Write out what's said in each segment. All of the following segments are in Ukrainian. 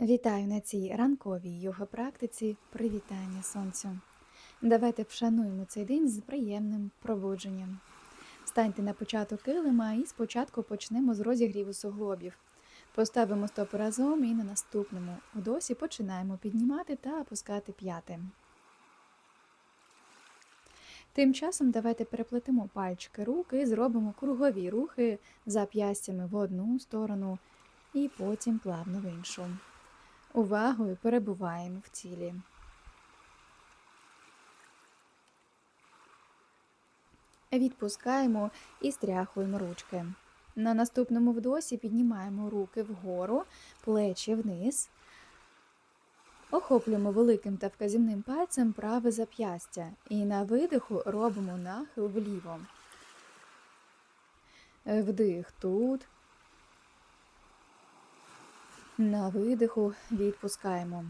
Вітаю на цій ранковій йога-практиці привітання сонцю. Давайте вшануємо цей день з приємним пробудженням. Станьте на початок килима і спочатку почнемо з розігріву суглобів. Поставимо стопи разом і на наступному удосі починаємо піднімати та опускати п'яти. Тим часом давайте переплетемо пальчики рук і зробимо кругові рухи зап'ястями в одну сторону і потім плавно в іншу. Увагою перебуваємо в тілі. Відпускаємо і стряхуємо ручки. На наступному вдосі піднімаємо руки вгору, плечі вниз. Охоплюємо великим та вказівним пальцем праве зап'ястя і на видиху робимо нахил вліво. Вдих тут. На видиху відпускаємо.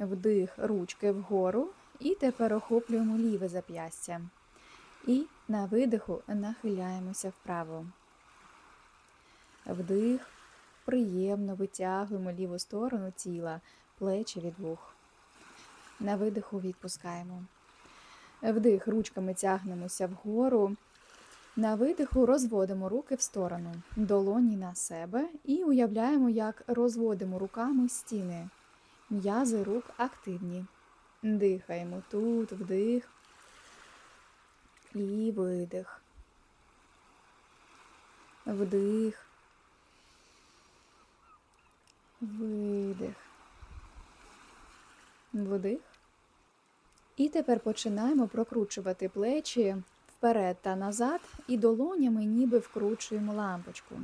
Вдих ручки вгору. І тепер охоплюємо ліве зап'ястя. І на видиху нахиляємося вправо. Вдих. Приємно витягуємо ліву сторону тіла, плечі від вух. На видиху відпускаємо. Вдих ручками тягнемося вгору. На видиху розводимо руки в сторону, долоні на себе і уявляємо, як розводимо руками стіни. М'язи рук активні. Дихаємо тут, вдих і видих. Вдих. Видих. Вдих. І тепер починаємо прокручувати плечі вперед та назад, і долонями ніби вкручуємо лампочку.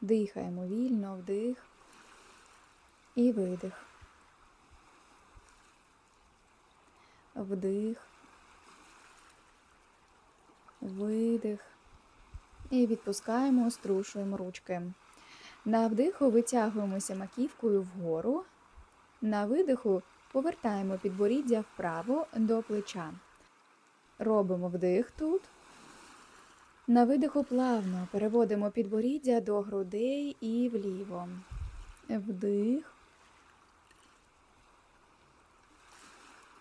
Дихаємо вільно, вдих і видих. Вдих. Видих. І відпускаємо, струшуємо ручки. На вдиху витягуємося маківкою вгору. На видиху повертаємо підборіддя вправо до плеча. Робимо вдих тут. На видиху плавно переводимо підборіддя до грудей і вліво. Вдих.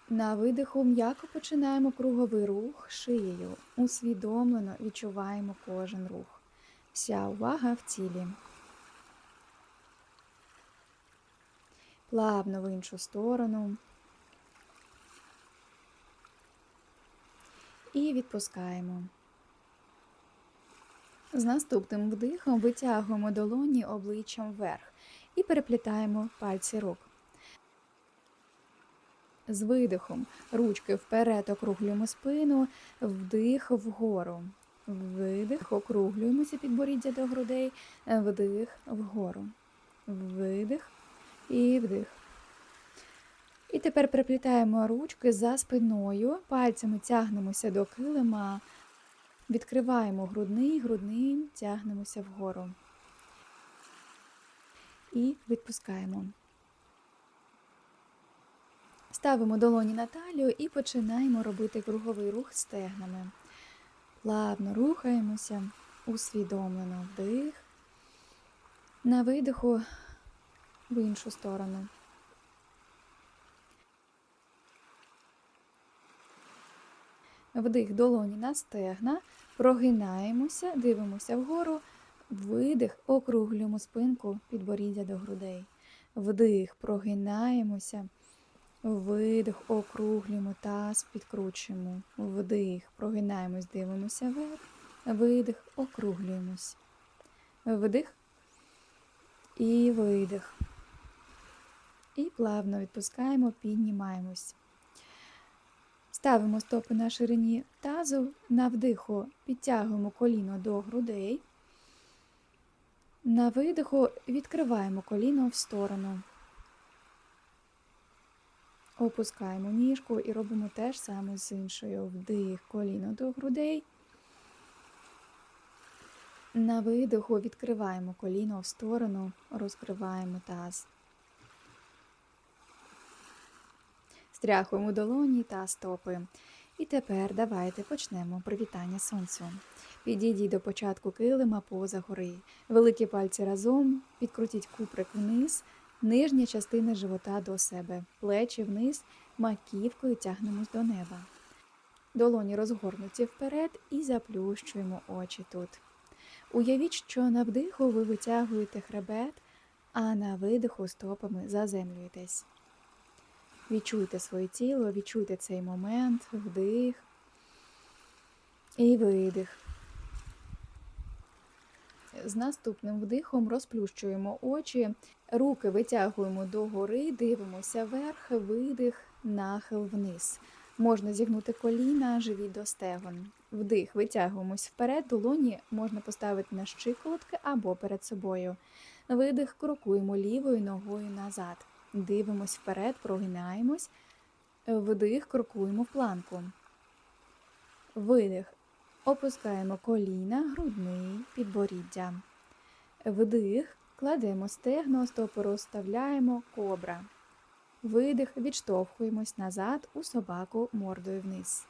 На видиху м'яко починаємо круговий рух шиєю. Усвідомлено відчуваємо кожен рух. Вся увага в тілі. Плавно в іншу сторону. І відпускаємо. З наступним вдихом витягуємо долоні обличчям вверх і переплітаємо пальці рук. З видихом ручки вперед округлюємо спину, вдих вгору. Видих, округлюємося підборіддя до грудей, вдих вгору. Видих і вдих. І тепер приплітаємо ручки за спиною, пальцями тягнемося до килима, відкриваємо грудний, грудним, тягнемося вгору. І відпускаємо. Ставимо долоні на талію і починаємо робити круговий рух стегнами. Плавно рухаємося, усвідомлено вдих. На видиху в іншу сторону. Вдих долоні на стегна, прогинаємося, дивимося вгору, видих, округлюємо спинку підборіддя до грудей. Вдих, прогинаємося, видих, округлюємо таз, підкручуємо. Вдих, прогинаємось, дивимося вверх, видих, округлюємось. Вдих і видих. І плавно відпускаємо, піднімаємось. Ставимо стопи на ширині тазу, на вдиху підтягуємо коліно до грудей. На видиху відкриваємо коліно в сторону. Опускаємо ніжку і робимо те ж саме з іншою. Вдих, коліно до грудей. На видиху відкриваємо коліно в сторону, розкриваємо таз. Стряхуємо долоні та стопи. І тепер давайте почнемо привітання сонцю. Підійдіть до початку килима поза гори. Великі пальці разом, підкрутіть куприк вниз, Нижня частина живота до себе, плечі вниз, маківкою тягнемось до неба. Долоні розгорнуті вперед і заплющуємо очі тут. Уявіть, що на вдиху ви витягуєте хребет, а на видиху стопами заземлюєтесь. Відчуйте своє тіло, відчуйте цей момент, вдих і видих. З наступним вдихом розплющуємо очі, руки витягуємо догори, дивимося вверх, видих, нахил вниз. Можна зігнути коліна, живіт до стегон. Вдих, витягуємось вперед, долоні можна поставити на щиколотки або перед собою. Видих, крокуємо лівою ногою назад. Дивимось вперед, прогинаємось. Вдих, крокуємо планку. Видих. Опускаємо коліна, грудний, підборіддя. Вдих, кладемо стегно, стопи розставляємо, кобра. Видих, відштовхуємось назад у собаку мордою вниз.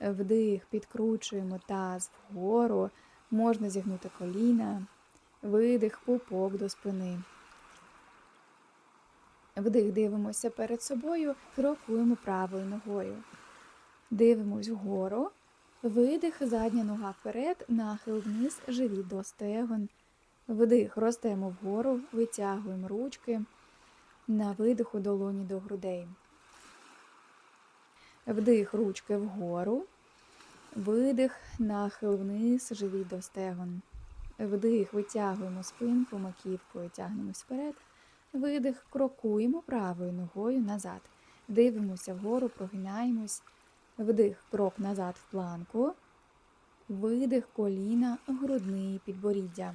Вдих, підкручуємо таз вгору, можна зігнути коліна. Видих, пупок до спини. Вдих, дивимося перед собою, крокуємо правою ногою. Дивимось вгору. Видих, задня нога вперед, нахил вниз, живіт до стегон. Вдих, ростемо вгору, витягуємо ручки. На видиху долоні до грудей. Вдих, ручки вгору. Видих, нахил вниз, живіт до стегон. Вдих, витягуємо спинку, маківкою, тягнемось вперед. Видих, крокуємо правою ногою назад. Дивимося вгору, прогинаємось. Вдих, крок назад в планку. Видих, коліна, грудний підборіддя.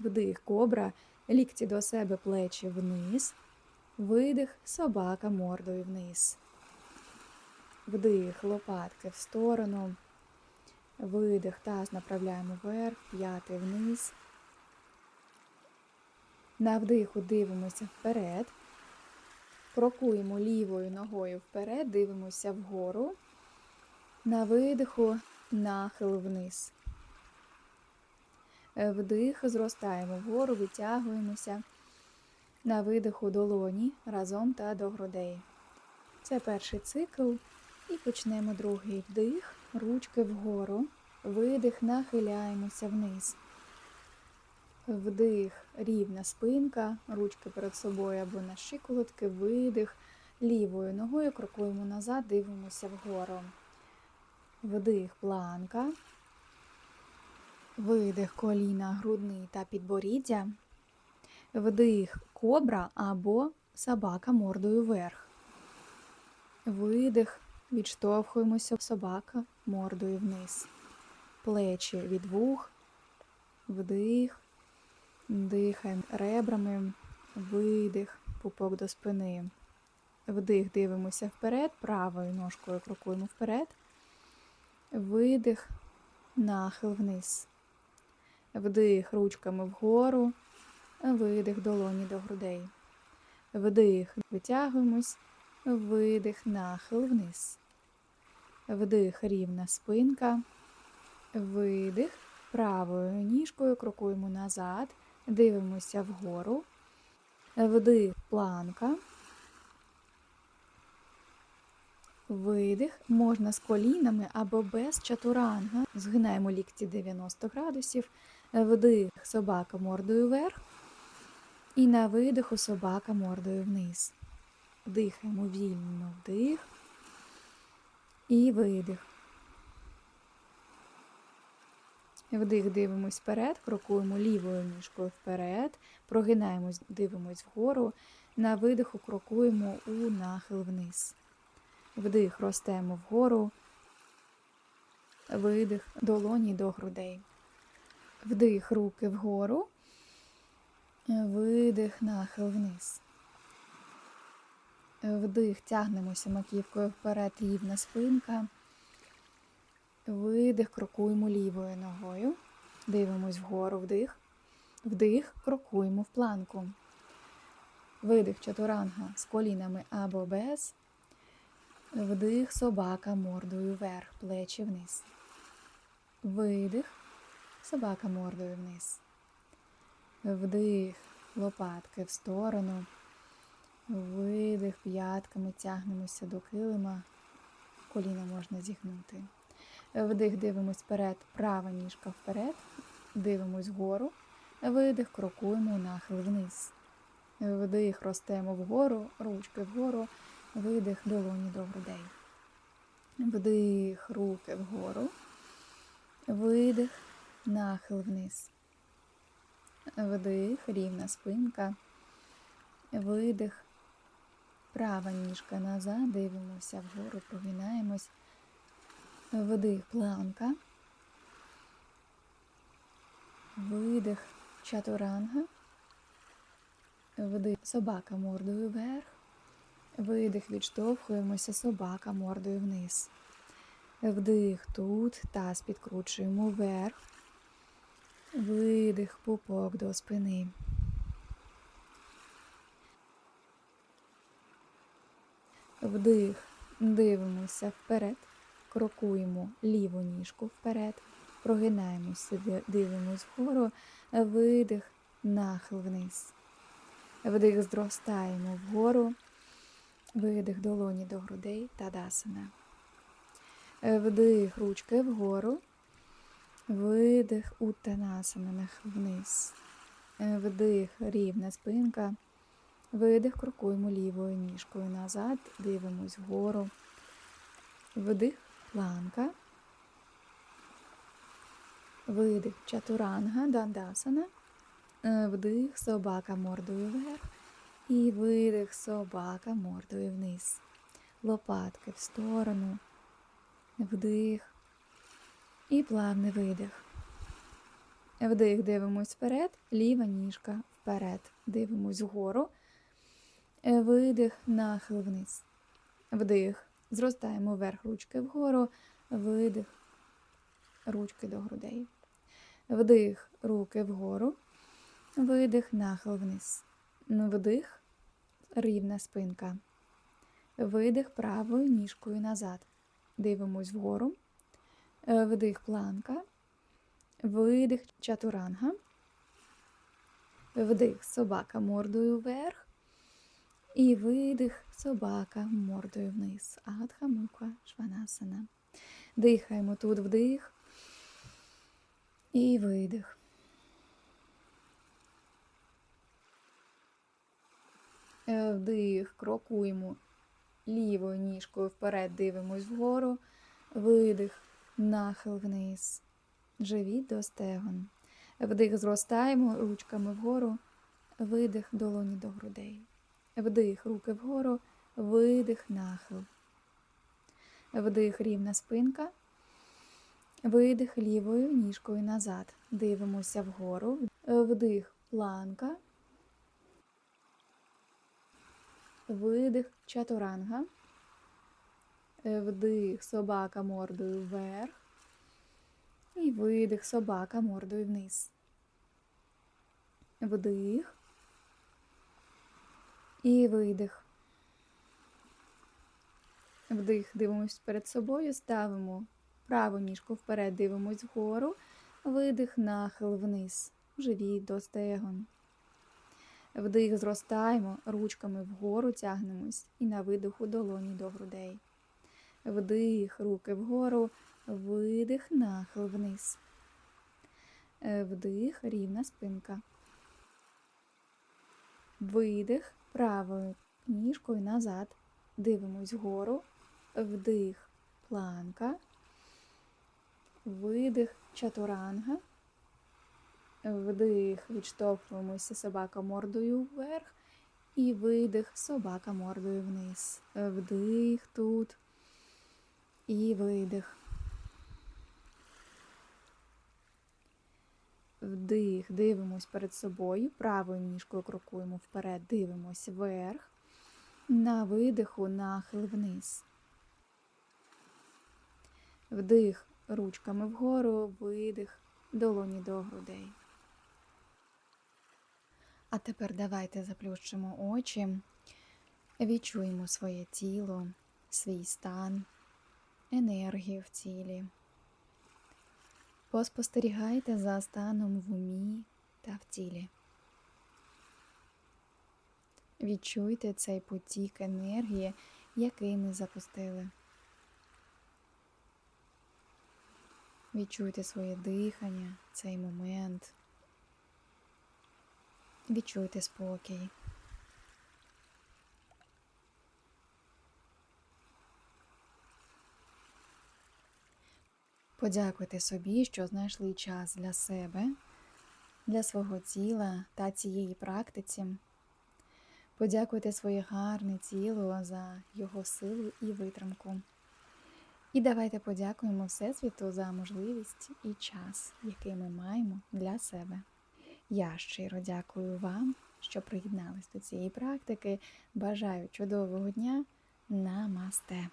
Вдих, кобра, лікті до себе, плечі вниз. Видих, собака мордою вниз. Вдих, лопатки в сторону. Видих, таз направляємо вверх, п'яти вниз. На вдиху дивимося вперед. Крокуємо лівою ногою вперед, дивимося вгору. На видиху нахил вниз. Вдих, зростаємо вгору, витягуємося. На видиху долоні разом та до грудей. Це перший цикл. І почнемо другий вдих, ручки вгору, видих, нахиляємося вниз. Вдих, рівна спинка, ручки перед собою або на щиколотки, видих. Лівою ногою крокуємо назад, дивимося вгору. Вдих, планка. Видих, коліна, грудний та підборіддя. Вдих, кобра або собака мордою вверх. Видих, відштовхуємося собака мордою вниз. Плечі від вух, вдих, дихаємо ребрами, видих, пупок до спини. Вдих, дивимося вперед, правою ножкою крокуємо вперед. Видих, нахил вниз. Вдих ручками вгору, видих долоні до грудей. Вдих, витягуємось, видих, нахил вниз. Вдих, рівна спинка. Видих. Правою ніжкою крокуємо назад, дивимося вгору. Вдих, планка. Видих. Можна з колінами або без чатуранга. Згинаємо лікті 90 градусів. Вдих, собака мордою вверх. І на видиху собака мордою вниз. Дихаємо вільно вдих. І видих. Вдих, дивимось вперед, крокуємо лівою ніжкою вперед, прогинаємось, дивимось вгору. На видиху крокуємо у нахил вниз. Вдих, ростемо вгору. Видих, долоні до грудей. Вдих, руки вгору. Видих, нахил вниз. Вдих, тягнемося маківкою вперед, рівна спинка. Видих, крокуємо лівою ногою. Дивимось вгору, вдих. Вдих, крокуємо в планку. Видих чатуранга з колінами або без. Вдих, собака мордою вверх, плечі вниз. Видих, собака мордою вниз. Вдих, лопатки в сторону. Видих, п'ятками тягнемося до килима. Коліна можна зігнути. Вдих, дивимось вперед, права ніжка вперед. Дивимось вгору. Видих, крокуємо нахил вниз. Вдих, ростемо вгору, ручки вгору. Видих, долоні до грудей. Вдих, руки вгору. Видих, нахил вниз. Вдих, рівна спинка. Видих. Права ніжка назад, дивимося вгору, прогинаємось. Вдих, планка. Видих, чатуранга. Вдих, собака мордою вверх. Видих, відштовхуємося, собака мордою вниз. Вдих тут, таз підкручуємо вверх. Видих, пупок до спини. Вдих, дивимося вперед, крокуємо ліву ніжку вперед, прогинаємося, ди- дивимось вгору, видих, нахил вниз. Вдих, зростаємо вгору, видих долоні до грудей тадасана. Вдих, ручки вгору, видих, уттанасана нахил вниз. Вдих, рівна спинка. Видих, крокуємо лівою ніжкою назад, дивимось вгору. Вдих, планка. Видих, чатуранга, дандасана. Е, Вдих, собака мордою вверх. І видих, собака мордою вниз. Лопатки в сторону. Вдих. І плавний видих. Вдих, дивимось вперед, ліва ніжка вперед. Дивимось вгору. Е, Видих, нахил вниз. Вдих. Зростаємо вверх ручки вгору. Видих. Ручки до грудей. Вдих, руки вгору. Видих, нахил вниз. Вдих, рівна спинка. Видих правою ніжкою назад. Дивимось вгору. Вдих, планка. Видих, чатуранга. Вдих, собака мордою вверх. І видих, собака мордою вниз. Адха мукha шванасана. Дихаємо тут вдих. І видих. Е, Вдих, крокуємо лівою ніжкою вперед, дивимось вгору. Видих, нахил вниз. Живіт до стегон. Вдих, зростаємо ручками вгору. Видих, долоні до грудей. Вдих, руки вгору, видих, нахил. Вдих, рівна спинка. Видих лівою ніжкою назад. Дивимося вгору. Вдих, планка. Видих, чатуранга. Вдих, собака мордою вверх. І видих, собака мордою вниз. Вдих. І видих. Вдих, дивимось перед собою, ставимо праву ніжку вперед, дивимось вгору. Видих, нахил вниз. Живіт до стегон. Вдих, зростаємо, ручками вгору тягнемось і на видиху долоні до грудей. Вдих, руки вгору, видих, нахил вниз. Вдих, рівна спинка. Видих правою ніжкою назад. Дивимось вгору. Вдих, планка. Видих, чатуранга. Вдих, відштовхуємося собака мордою вверх. І видих, собака мордою вниз. Вдих тут. І видих. Вдих, дивимось перед собою, правою ніжкою крокуємо вперед, дивимось вверх. На видиху нахил вниз. Вдих ручками вгору, видих, долоні до грудей. А тепер давайте заплющимо очі, відчуємо своє тіло, свій стан, енергію в тілі. Поспостерігайте за станом в умі та в тілі. Відчуйте цей потік енергії, який ми запустили. Відчуйте своє дихання, цей момент. Відчуйте спокій. Подякуйте собі, що знайшли час для себе, для свого тіла та цієї практиці. Подякуйте своє гарне тіло за його силу і витримку. І давайте подякуємо Всесвіту за можливість і час, який ми маємо для себе. Я щиро дякую вам, що приєднались до цієї практики. Бажаю чудового дня. Намасте!